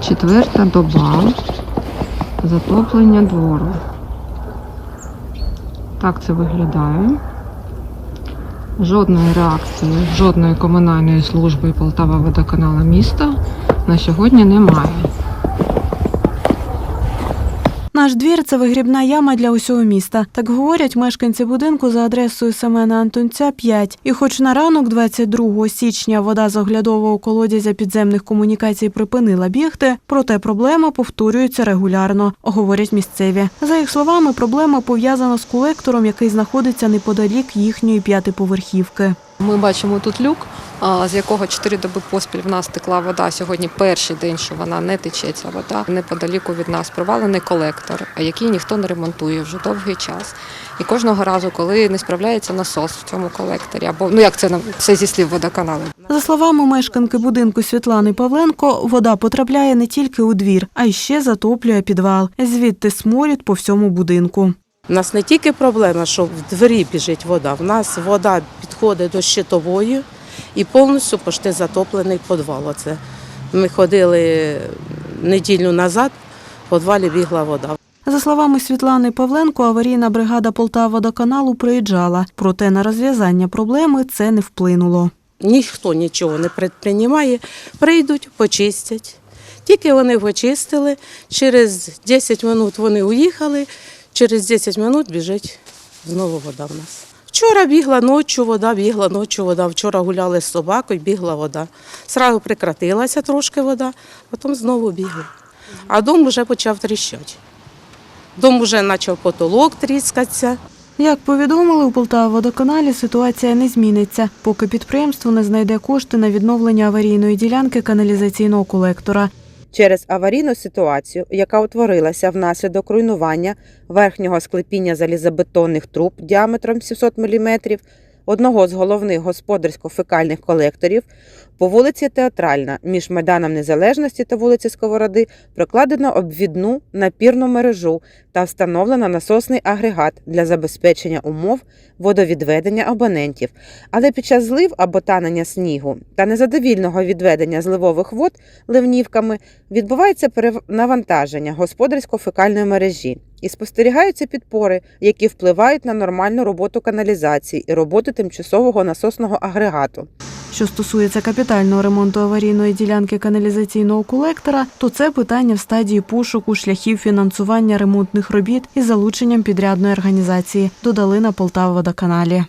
Четверта доба затоплення двору. Так це виглядає. Жодної реакції, жодної комунальної служби Полтава водоканала міста на сьогодні немає. Наш двір це вигрібна яма для усього міста. Так говорять мешканці будинку за адресою Семена Антонця 5. І хоч на ранок 22 січня вода з оглядового колодязя підземних комунікацій припинила бігти, проте проблема повторюється регулярно, говорять місцеві. За їх словами, проблема пов'язана з колектором, який знаходиться неподалік їхньої п'ятиповерхівки. Ми бачимо тут люк, з якого 4 доби поспіль в нас текла вода. Сьогодні перший день, що вона не тече ця вода. Неподаліку від нас провалений колектор, який ніхто не ремонтує вже довгий час. І кожного разу, коли не справляється насос в цьому колекторі, або ну як це це зі слів водоканалу. За словами мешканки будинку Світлани Павленко, вода потрапляє не тільки у двір, а й ще затоплює підвал. Звідти сморід по всьому будинку. У нас не тільки проблема, що в двері біжить вода. В нас вода підходить до щитової і повністю пошти затоплений підвал. Оце. Ми ходили неділю назад, в підвалі бігла вода. За словами Світлани Павленко, аварійна бригада Полтаводоканалу приїжджала, проте на розв'язання проблеми це не вплинуло. Ніхто нічого не предприймає, прийдуть, почистять. Тільки вони почистили, через 10 минут вони уїхали, через 10 минут біжить знову вода в нас. Вчора бігла ночі вода, бігла ночі вода. Вчора гуляли з собакою, бігла вода. Сразу прекратилася трошки вода, потім знову бігла. А дом вже почав тріщати. Дом вже почав потолок тріскатися. Як повідомили у Полтаводоканалі, ситуація не зміниться, поки підприємство не знайде кошти на відновлення аварійної ділянки каналізаційного колектора. Через аварійну ситуацію, яка утворилася внаслідок руйнування верхнього склепіння залізобетонних труб діаметром 700 мм, одного з головних господарсько-фекальних колекторів по вулиці Театральна між Майданом Незалежності та вулиці Сковороди прокладено обвідну напірну мережу та встановлено насосний агрегат для забезпечення умов водовідведення абонентів. Але під час злив або танення снігу та незадовільного відведення зливових вод ливнівками відбувається перенавантаження господарсько-фекальної мережі і спостерігаються підпори, які впливають на нормальну роботу каналізації і роботу тимчасового насосного агрегату. Що стосується капітального ремонту аварійної ділянки каналізаційного колектора, то це питання в стадії пошуку шляхів фінансування ремонтних робіт із залученням підрядної організації, додали на Полтаводоканалі.